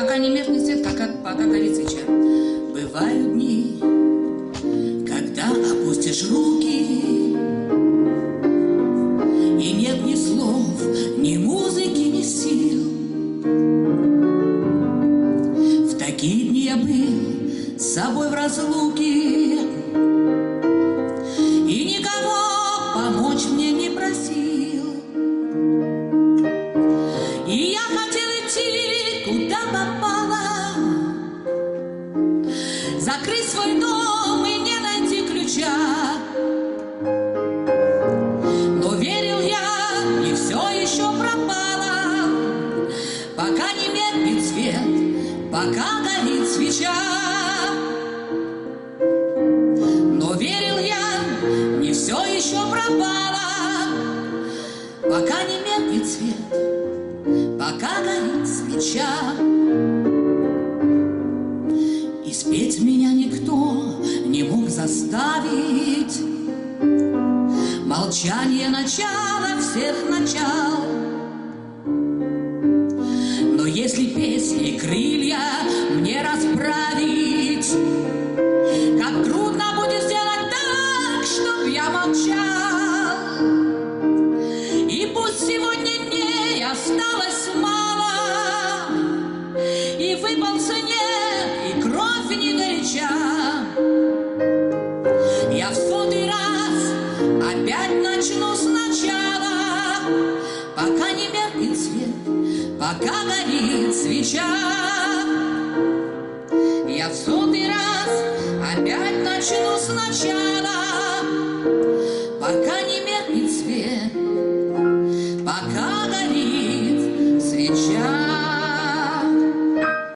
Пока не меркнет свет, пока, пока горит свеча. Бывают дни, когда опустишь руки, И нет ни слов, ни музыки, ни сил. В такие дни я был с собой в разлуке, куда попало, Закрыть свой дом и не найти ключа. Но верил я, и все еще пропало, Пока не меркнет свет, пока горит свеча. Но верил я, не все еще пропало, Пока не меркнет свет, пока горит свеча. И спеть меня никто не мог заставить. Молчание начала всех начал. Но если песни крылья мне расправить, Выпал снег, и кровь не горяча. Я в сотый раз опять начну сначала, Пока не меркнет свет, пока горит свеча. Я в сотый раз опять начну сначала, Пока